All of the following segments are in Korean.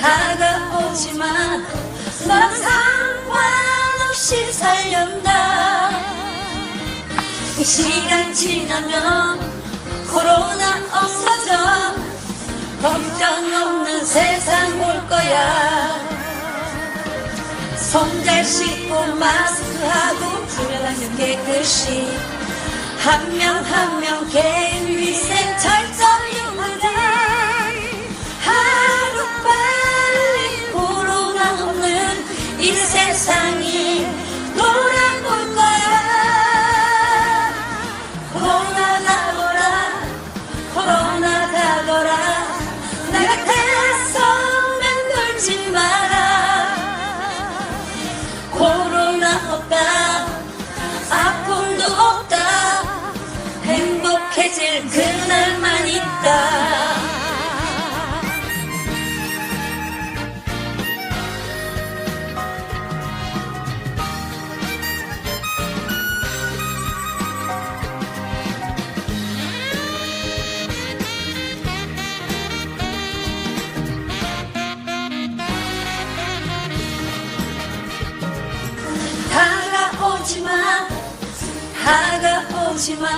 다가오지만 넌 상관없이 살련다. 이 시간 지나면 코로나 없어져 걱정 없는 세상 올 거야. 손 잘 씻고 마스크하고 주변을 깨끗이. 한 명 한 명 개인 위생 철저 이 세상이 돌아올 거야. 코로나 가거라 코로나 가거라. 나 같아서 맴돌지 마라 다가오지마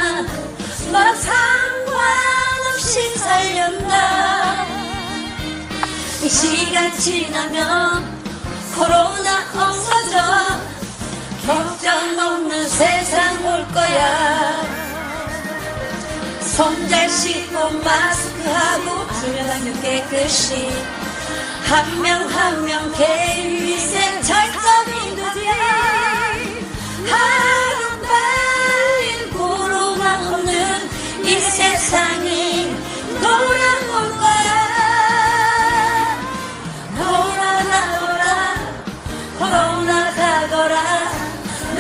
너 상관없이 살련다. 이 시간 지나면 코로나 없어져 걱정 없는 세상 올 거야. 손 잘 씻고 마스크하고 주변 환경 깨끗이. 한 명 한 명 개인 위생 철저히 두지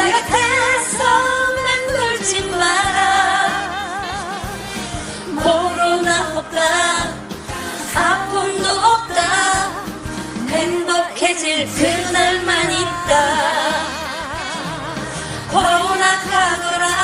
나 곁에서 맴돌지 마라 코로나 없다. 아픔도 없다. 행복해질 그날만 있다. 코로나 가거라